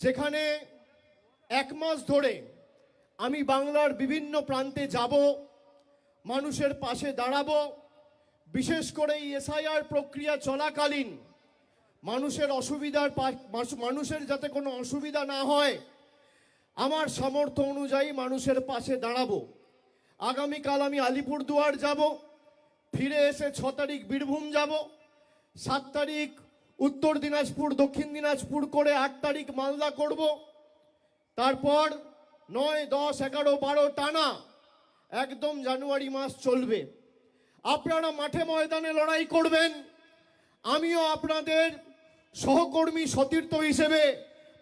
যেখানে এক মাস ধরে আমি বাংলার বিভিন্ন প্রান্তে যাব, মানুষের পাশে দাঁড়াবো, বিশেষ করে এই এসআইআর প্রক্রিয়া চলাকালীন মানুষের অসুবিধার মানুষের যাতে কোনো অসুবিধা না হয়, আমার সামর্থ্য অনুযায়ী মানুষের পাশে দাঁড়াবো। আগামীকাল আমি আলিপুরদুয়ার যাব, ফিরে এসে ছ তারিখ বীরভূম যাব, সাত তারিখ উত্তর দিনাজপুর, দক্ষিণ দিনাজপুর করে আট তারিখ মালদা করব। তারপর নয়, দশ, এগারো, বারো টানা একদম জানুয়ারি মাস চলবে। আপনারা মাঠে ময়দানে লড়াই করবেন। আমিও আপনাদের সহকর্মী সতীর্থ হিসেবে,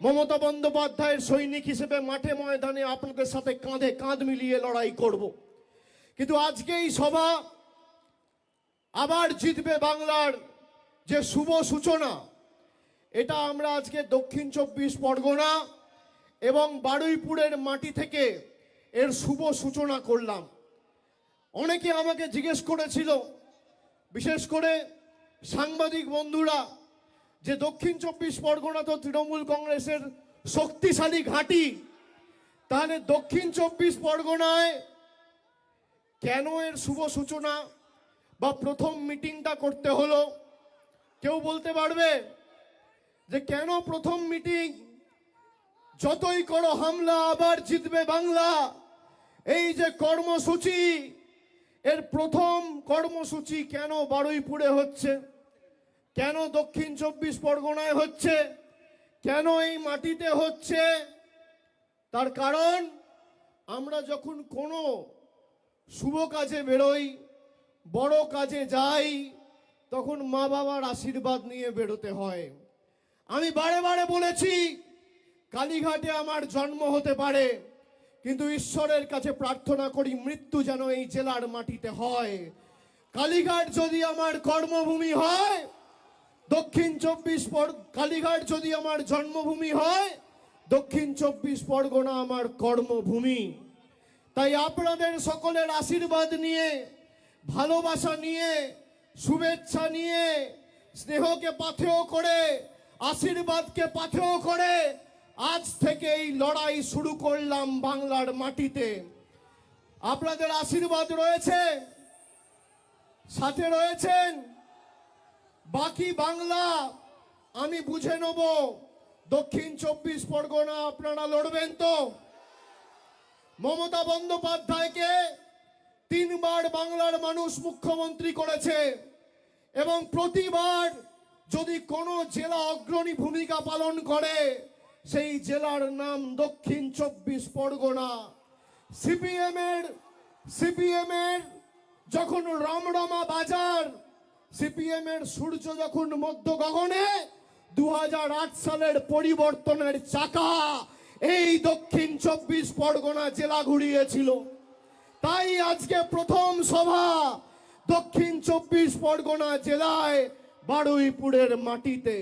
মমতা বন্দ্যোপাধ্যায়ের সৈনিক হিসেবে মাঠে ময়দানে আপনাদের সাথে কাঁধে কাঁধ মিলিয়ে লড়াই করব। কিন্তু আজকে এই সভা আবার জিতবে বাংলার যে শুভ সূচনা, এটা আমরা আজকে দক্ষিণ চব্বিশ পরগনা এবং বারুইপুরের মাটি থেকে এর শুভ সূচনা করলাম। অনেকে আমাকে জিজ্ঞেস করেছিল, বিশেষ করে সাংবাদিক বন্ধুরা, যে দক্ষিণ চব্বিশ পরগনা তো তৃণমূল কংগ্রেসের শক্তিশালী ঘাঁটি, তাহলে দক্ষিণ চব্বিশ পরগনায় কেন এর শুভ সূচনা বা প্রথম মিটিংটা করতে হলো? কেউ বলতে পারবে যে কেন প্রথম মিটিং? যতই করো হামলা, আবার জিতবে বাংলা। এই যে কর্মসূচি, এর প্রথম কর্মসূচি কেন বারুইপুরে হচ্ছে? কেন দক্ষিণ চব্বিশ পরগনায় হচ্ছে? কেন এই মাটিতে হচ্ছে? তার কারণ, আমরা যখন কোনো শুভ কাজে বেরোই, বড় কাজে যাই তখন মা বাবার আশীর্বাদ নিয়ে বেরোতে হয়। আমি বারে বারে বলেছি, কালীঘাটে আমার জন্ম হতে পারে, কিন্তু ঈশ্বরের কাছে প্রার্থনা করি মৃত্যু যেন এই জেলার মাটিতে হয়। কালীঘাট যদি আমার কর্মভূমি হয়, দক্ষিণ চব্বিশ পর, কালীঘাট যদি আমার জন্মভূমি হয়, দক্ষিণ চব্বিশ পরগনা আমার কর্মভূমি। তাই আপনাদের সকলের আশীর্বাদ নিয়ে, ভালোবাসা নিয়ে শুভেচ্ছা নিয়ে স্নেহকে পাথেয় করে, আশীর্বাদকে পাথেয় করে আজ থেকে এই লড়াই শুরু করলাম বাংলার মাটিতে। আপনাদের আশীর্বাদ রয়েছে, সাথে রয়েছেন বাকি বাংলা, আমি বুঝে নেব দক্ষিণ চব্বিশ পরগনা আপনারা লড়বেন তো? মমতা বন্দ্যোপাধ্যায়কে তিনবার বাংলার মানুষ মুখ্যমন্ত্রী করেছে এবং প্রতিবার যদি কোনো জেলা অগ্রণী ভূমিকা পালন করে, সেই জেলার নাম দক্ষিণ চব্বিশ পরগনা। সিপিএম এর সিপিএম এর যখন রমরমা বাজার সিপিএম এর সূর্য যখন মধ্য গগনে দু হাজার আট সালের পরিবর্তনের চাকা এই দক্ষিণ চব্বিশ পরগনা জেলা ঘুরিয়েছিল। তাই আজকে প্রথম সভা দক্ষিণ চব্বিশ পরগনা জেলায় বারুইপুরের মাটিতে।